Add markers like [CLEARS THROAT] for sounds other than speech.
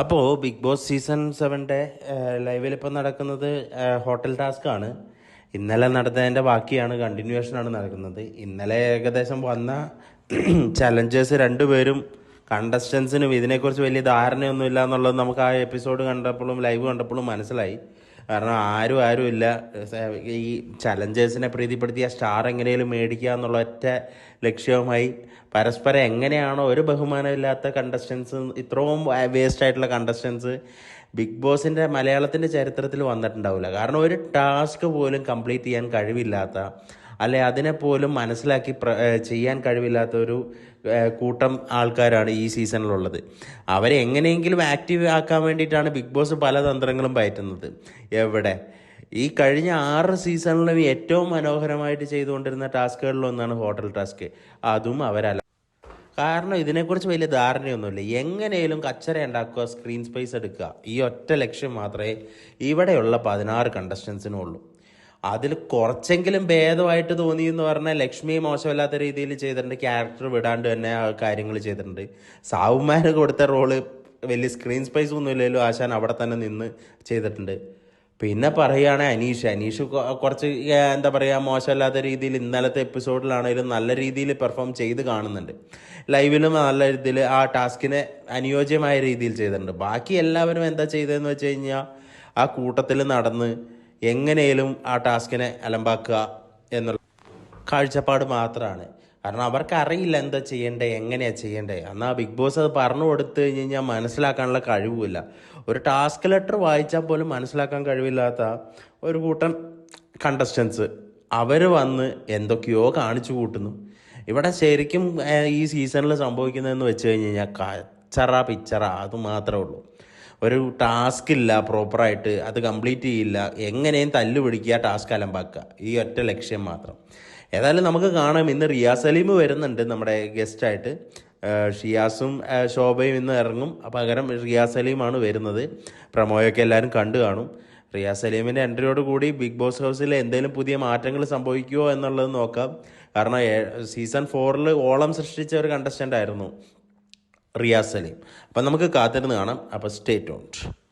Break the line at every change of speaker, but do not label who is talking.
അപ്പോൾ big boss season സെവന്റെ ലൈവിൽ ഇപ്പം നടക്കുന്നത് ഹോട്ടൽ ടാസ്ക് ആണ്. ഇന്നലെ നടന്നതിന്റെ ബാക്കിയാണ് കണ്ടിന്യൂവേഷൻ ആണ് നടക്കുന്നത്. ഇന്നലെ ഏകദേശം വന്ന [CLEARS THROAT] ചലഞ്ചേഴ്സ് രണ്ടുപേരും കണ്ടസ്റ്റൻസിനും ഇതിനെക്കുറിച്ച് വലിയ ധാരണയൊന്നുമില്ല എന്നുള്ളത് നമുക്ക് ആ എപ്പിസോഡ് കണ്ടപ്പോഴും ലൈവ് കണ്ടപ്പോഴും മനസ്സിലായി. കാരണം ആരും ആരും ഇല്ല. ഈ ചലഞ്ചേഴ്സിനെ പ്രീതിപ്പെടുത്തി ആ സ്റ്റാർ എങ്ങനെയും മേടിക്കുക എന്നുള്ള ഒറ്റ ലക്ഷ്യവുമായി പരസ്പരം എങ്ങനെയാണോ ഒരു ബഹുമാനമില്ലാത്ത കണ്ടസ്റ്റൻസ് ഇത്രയും വേസ്റ്റ് ആയിട്ടുള്ള കണ്ടസ്റ്റൻസ് ബിഗ് ബോസിന്റെ മലയാളത്തിന്റെ ചരിത്രത്തിൽ വന്നിട്ടുണ്ടാവില്ല. കാരണം ഒരു ടാസ്ക് പോലും കംപ്ലീറ്റ് ചെയ്യാൻ കഴിവില്ലാത്ത അല്ലെ അതിനെ പോലും മനസ്സിലാക്കി ചെയ്യാൻ കഴിവില്ലാത്ത ഒരു കൂട്ടം ആൾക്കാരാണ് ഈ സീസണിലുള്ളത്. അവരെ എങ്ങനെയെങ്കിലും ആക്റ്റീവ് ആക്കാൻ വേണ്ടിയിട്ടാണ് ബിഗ് ബോസ് പല തന്ത്രങ്ങളും പയറ്റുന്നത്. എവിടെ? ഈ കഴിഞ്ഞ ആറ് സീസണിലും ഏറ്റവും മനോഹരമായിട്ട് ചെയ്തുകൊണ്ടിരുന്ന ടാസ്കുകളിലൊന്നാണ് ഹോട്ടൽ ടാസ്ക്. അതും അവരല്ല. കാരണം ഇതിനെക്കുറിച്ച് വലിയ ധാരണയൊന്നുമില്ല. എങ്ങനെയും കച്ചറ ഉണ്ടാക്കുക സ്ക്രീൻ സ്പേസ് എടുക്കുക. ഈ ഒറ്റ ലക്ഷ്യം മാത്രമേ ഇവിടെയുള്ള പതിനാറ് കണ്ടസ്റ്റൻസിനും ഉള്ളൂ അതിൽ കുറച്ചെങ്കിലും ഭേദമായിട്ട് തോന്നി എന്ന് പറഞ്ഞാൽ ലക്ഷ്മി മോശമല്ലാത്ത രീതിയിൽ ചെയ്തിട്ടുണ്ട്. ക്യാരക്ടർ വിടാണ്ട് തന്നെ കാര്യങ്ങൾ ചെയ്തിട്ടുണ്ട്. സാവുമാർ കൊടുത്ത റോൾ വലിയ സ്ക്രീൻ സ്പേസ് ഒന്നും ഇല്ലല്ലോ ആശാൻ അവിടെ തന്നെ നിന്ന് ചെയ്തിട്ടുണ്ട്. പിന്നെ പറയുകയാണെങ്കിൽ അനീഷ്. അനീഷ് കുറച്ച് എന്താ പറയുക മോശമല്ലാത്ത രീതിയിൽ ഇന്നലത്തെ എപ്പിസോഡിലാണെങ്കിലും നല്ല രീതിയിൽ പെർഫോം ചെയ്ത് കാണുന്നുണ്ട്. ലൈവിലും നല്ല രീതിയിൽ ആ ടാസ്കിനെ അനുയോജ്യമായ രീതിയിൽ ചെയ്തിട്ടുണ്ട്. ബാക്കി എല്ലാവരും എന്താ ചെയ്തതെന്ന് വെച്ച് കഴിഞ്ഞാൽ ആ കൂട്ടത്തിൽ നടന്ന് എങ്ങനെയും ആ ടാസ്കിനെ അലമ്പാക്കുക എന്നുള്ള കാഴ്ചപ്പാട് മാത്രമാണ് കാരണം അവർക്ക് അറിയില്ല എന്താ ചെയ്യണ്ടേ എങ്ങനെയാണ് ചെയ്യണ്ടേ. എന്നാൽ ബിഗ് ബോസ് അത് പറഞ്ഞു കൊടുത്തു കഴിഞ്ഞ് കഴിഞ്ഞാൽ മനസ്സിലാക്കാനുള്ള കഴിവുമില്ല. ഒരു ടാസ്ക് ലെറ്റർ വായിച്ചാൽ പോലും മനസ്സിലാക്കാൻ കഴിവില്ലാത്ത ഒരു കൂട്ടം കണ്ടസ്റ്റൻസ് അവർ വന്ന് എന്തൊക്കെയോ കാണിച്ചു കൂട്ടുന്നു. ഇവിടെ ശരിക്കും ഈ സീസണിൽ സംഭവിക്കുന്നതെന്ന് വെച്ച് കഴിഞ്ഞ് കഴിഞ്ഞാൽ കച്ചറ പിച്ചറ അത് മാത്രമേ ഉള്ളൂ. ഒരു ടാസ്ക് ഇല്ല പ്രോപ്പറായിട്ട് അത് കംപ്ലീറ്റ് ചെയ്യില്ല എങ്ങനെയും തല്ലു പിടിക്കുക ടാസ്ക് അലമ്പാക്കുക. ഈ ഒറ്റ ലക്ഷ്യം മാത്രം. ഏതായാലും നമുക്ക് കാണാം. ഇന്ന് റിയാസ് സലീം വരുന്നുണ്ട് നമ്മുടെ ഗസ്റ്റായിട്ട് ഷിയാസും ശോഭയും ഇന്ന് ഇറങ്ങും. പകരം റിയാസ് അലീമാണ് വരുന്നത്. പ്രമോയൊക്കെ എല്ലാവരും കണ്ടു കാണും. റിയാസ് സലീമിന്റെ എൻട്രിയോട് കൂടി ബിഗ് ബോസ് ഹൗസിൽ എന്തെങ്കിലും പുതിയ മാറ്റങ്ങൾ സംഭവിക്കുമോ എന്നുള്ളത് നോക്കാം. കാരണം സീസൺ ഫോറിൽ ഓളം സൃഷ്ടിച്ച ഒരു കണ്ടസ്റ്റന്റ് ആയിരുന്നു. റിയാസ് സലീം. അപ്പം നമുക്ക് കാത്തിരുന്ന് കാണാം. അപ്പോൾ സ്റ്റേ ടോണ്ട്